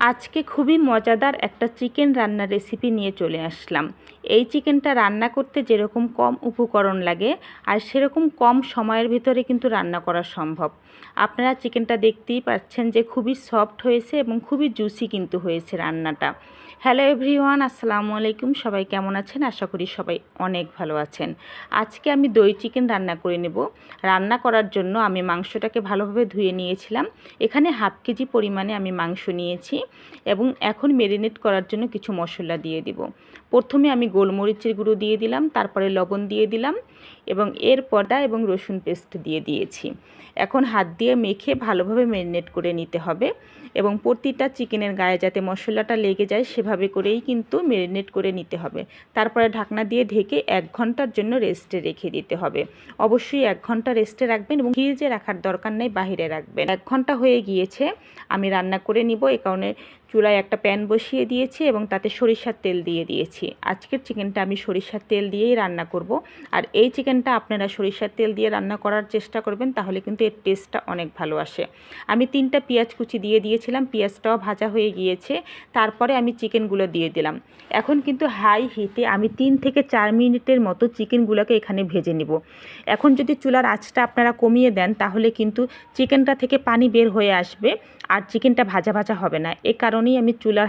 আজকে খুবই মজাদার একটা চিকেন রান্নার রেসিপি নিয়ে চলে আসলাম। এই চিকেনটা রান্না করতে যেরকম কম উপকরণ লাগে আর সেরকম কম সময়ের ভিতরে কিন্তু রান্না করা সম্ভব। আপনারা চিকেনটা দেখতেই পাচ্ছেন যে খুবই সফট হয়েছে এবং খুবই জুসি কিন্তু হয়েছে রান্নাটা। হ্যালো এভরিওয়ান, আসসালামু আলাইকুম। সবাই কেমন আছেন? আশা করি সবাই অনেক ভালো আছেন। আজকে আমি দই চিকেন রান্না করে নেব। রান্না করার জন্য আমি মাংসটাকে ভালোভাবে ধুয়ে নিয়েছিলাম। এখানে হাফ কেজি পরিমাণে আমি মাংস নিয়েছি এবং এখন মেরিনেট করার জন্য কিছু মশলা দিয়ে দিব। প্রথমে আমি গোলমরিচের গুঁড়ো দিয়ে দিলাম তারপরে লবণ দিয়ে দিলাম। এবং এর পর্দা এবং রসুন পেস্ট দিয়ে দিয়েছি। এখন হাত দিয়ে মেখে ভালোভাবে ম্যারিনেট করে নিতে হবে এবং প্রতিটা চিকেনের গায়ে যাতে মশলাটা লেগে যায় সেভাবে করেই কিন্তু ম্যারিনেট করে নিতে হবে। তারপরে ঢাকনা দিয়ে ঢেকে এক ঘণ্টার জন্য রেস্টে রেখে দিতে হবে। অবশ্যই এক ঘণ্টা রেস্টে রাখবেন এবং ফ্রিজে রাখার দরকার নেই, বাহিরে রাখবেন। এক ঘণ্টা হয়ে গিয়েছে, আমি রান্না করে নিব। এই কারণে চুলায় একটা প্যান বসিয়ে দিয়েছি এবং তাতে সরিষার তেল দিয়ে দিয়েছি। আজকের চিকেনটা আমি সরিষার তেল দিয়েই রান্না করব। আর এই চিকেনটা আপনারা সরিষার তেল দিয়ে রান্না করার চেষ্টা করবেন, তাহলে কিন্তু এর টেস্টটা অনেক ভালো আসে। আমি তিনটা পেঁয়াজ কুচি দিয়ে দিয়েছিলাম, পেঁয়াজটাও ভাজা হয়ে গিয়েছে, তারপরে আমি চিকেনগুলো দিয়ে দিলাম। এখন কিন্তু হাই হিটে আমি তিন থেকে চার মিনিটের মতো চিকেনগুলোকে এখানে ভেজে নিব। এখন যদি চুলার আঁচটা আপনারা কমিয়ে দেন, তাহলে কিন্তু চিকেনটা থেকে পানি বের হয়ে আসবে আর চিকেনটা ভাজা ভাজা হবে না। এ কারণেই আমি চুলার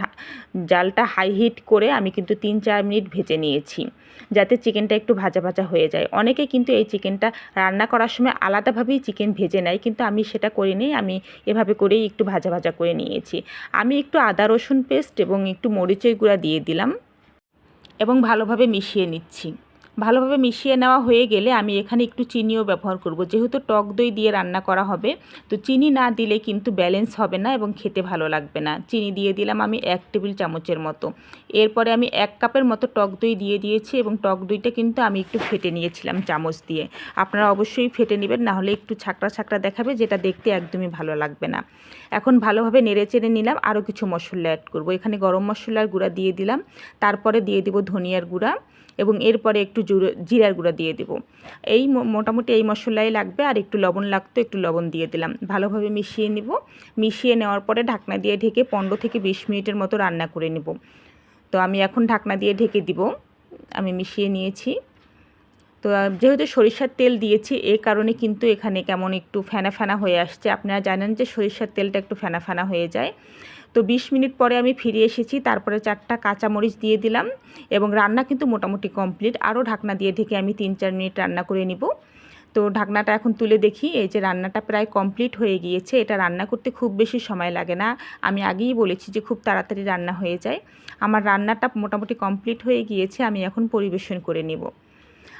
জালটা হাই হিট করে আমি কিন্তু তিন চার মিনিট ভেজে নিয়েছি, যাতে চিকেনটা একটু ভাজা ভাজা হয়ে যায়। অনেকে কিন্তু এই চিকেনটা রান্না করার সময় আলাদাভাবেই চিকেন ভেজে নেয়। কিন্তু আমি সেটা করে নিই, আমি এভাবে করেই একটু ভাজা ভাজা করে নিয়েছি। আমি একটু আদা, রসুন পেস্ট এবং একটু মরিচের গুঁড়া দিয়ে দিলাম এবং ভালোভাবে মিশিয়ে নিচ্ছি। ভালোভাবে মিশিয়ে নেওয়া হয়ে গেলে আমি এখানে একটু চিনিও ব্যবহার করব। যেহেতু টক দই দিয়ে রান্না করা হবে, তো চিনি না দিলে কিন্তু ব্যালেন্স হবে না এবং খেতে ভালো লাগবে না। চিনি দিয়ে দিলাম আমি এক টেবিল চামচের মতো। এরপরে আমি এক কাপের মতো টক দই দিয়ে দিয়েছি এবং টক দইটা কিন্তু আমি একটু ফেটে নিয়েছিলাম চামচ দিয়ে। আপনারা অবশ্যই ফেটে নেবেন, না হলে একটু ছাকড়া ছাকড়া দেখাবে যেটা দেখতে একদমই ভালো লাগবে না। এখন ভালোভাবে নেড়ে চেড়ে নিলাম, আরও কিছু মশলা অ্যাড করব। এখানে গরম মশলার গুঁড়া দিয়ে দিলাম, তারপরে দিয়ে দিব ধনিয়ার গুঁড়া এবং এরপরে একটু জিরার গুঁড়া দিয়ে দেবো। এই মোটামুটি এই মশলাই লাগবে, আর একটু লবণ লাগতো, একটু লবণ দিয়ে দিলাম। ভালোভাবে মিশিয়ে নেব। মিশিয়ে নেওয়ার পরে ঢাকনা দিয়ে ঢেকে পনেরো থেকে বিশ মিনিটের মতো রান্না করে নেব। তো আমি এখন ঢাকনা দিয়ে ঢেকে দিব। আমি মিশিয়ে নিয়েছি। তো যেহেতু সরিষার তেল দিয়েছি, এ কারণে কিন্তু এখানে কেমন একটু ফেনা ফেনা হয়ে আসছে। আপনারা জানেন যে সরিষার তেলটা একটু ফেনা ফেনা হয়ে যায়। তো ২০ মিনিট পরে আমি ফিরে এসেছি, তারপরে চারটা কাঁচামরিচ দিয়ে দিলাম এবং রান্না কিন্তু মোটামুটি কমপ্লিট। আরও ঢাকনা দিয়ে ঢেকে আমি তিন চার মিনিট রান্না করে নিব। তো ঢাকনাটা এখন তুলে দেখি, এই যে রান্নাটা প্রায় কমপ্লিট হয়ে গিয়েছে। এটা রান্না করতে খুব বেশি সময় লাগে না। আমি আগেই বলেছি যে খুব তাড়াতাড়ি রান্না হয়ে যায়। আমার রান্নাটা মোটামুটি কমপ্লিট হয়ে গিয়েছে, আমি এখন পরিবেশন করে নেব।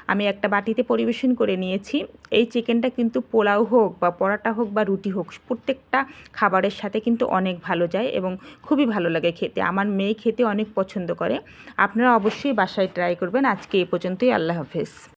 আমি একটা বাটিতে পরিবেশন করে নিয়েছি। এই চিকেনটা কিন্তু পোলাও হোক বা পরাটা হোক বা রুটি হোক, প্রত্যেকটা খাবারের সাথে কিন্তু অনেক ভালো যায় এবং খুবই ভালো লাগে খেতে। আমার মেয়ে খেতে অনেক পছন্দ করে। আপনারা অবশ্যই বাসায় ট্রাই করবেন। আজকে এ পর্যন্তই। আল্লাহ হাফেজ।